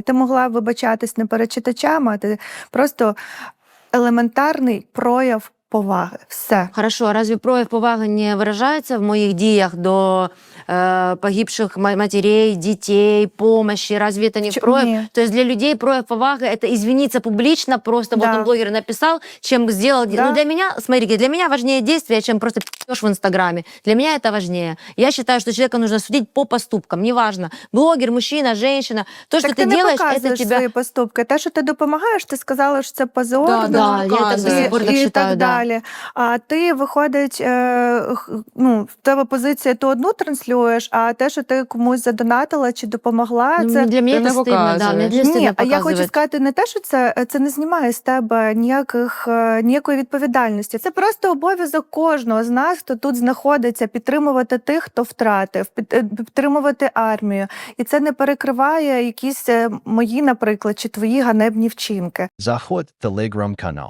Ти могла вибачатись не перед читачами, а ти просто елементарний прояв поваги. Все. Хорошо, разве прояв поваги не виражається в моїх діях до э, погибших ма- матерей, детей, помощи? Разве это не Чё- прояв? не. То есть для людей прояв поваги это извиниться публично, просто вот Да. он блогер написал, чем сделал. Да. Ну для меня, смотрите, для меня важнее действие, чем просто пи***ешь в Инстаграме. Для меня это важнее. Я считаю, что человека нужно судить по поступкам, неважно, блогер, мужчина, женщина. То, так что ти ты, не делаешь, это показуєш тебя... свої поступки. Те, що ти допомагаєш, ти сказала, що це позорно. Да, да, я так до і, сих пор так і считаю, так да. далі. А ти виходить, е, х- ну, в тебе позиція ти одну транслюєш, а те, що ти комусь задонатила чи допомогла, Ну, це для меня Ты это не стыдно, да, мне показываешь. для стыдно Ні, а я хочу показывать. сказати не те, що це, це не знімає з тебе ніяких е, ніякої відповідальності. Це просто обов'язок кожного з нас, хто тут знаходиться, підтримувати тих, хто втратив, під- е, підтримувати армію. І це не перекриває якісь е, мої, наприклад, чи твої ганебні вчинки. Заходь Telegram канал.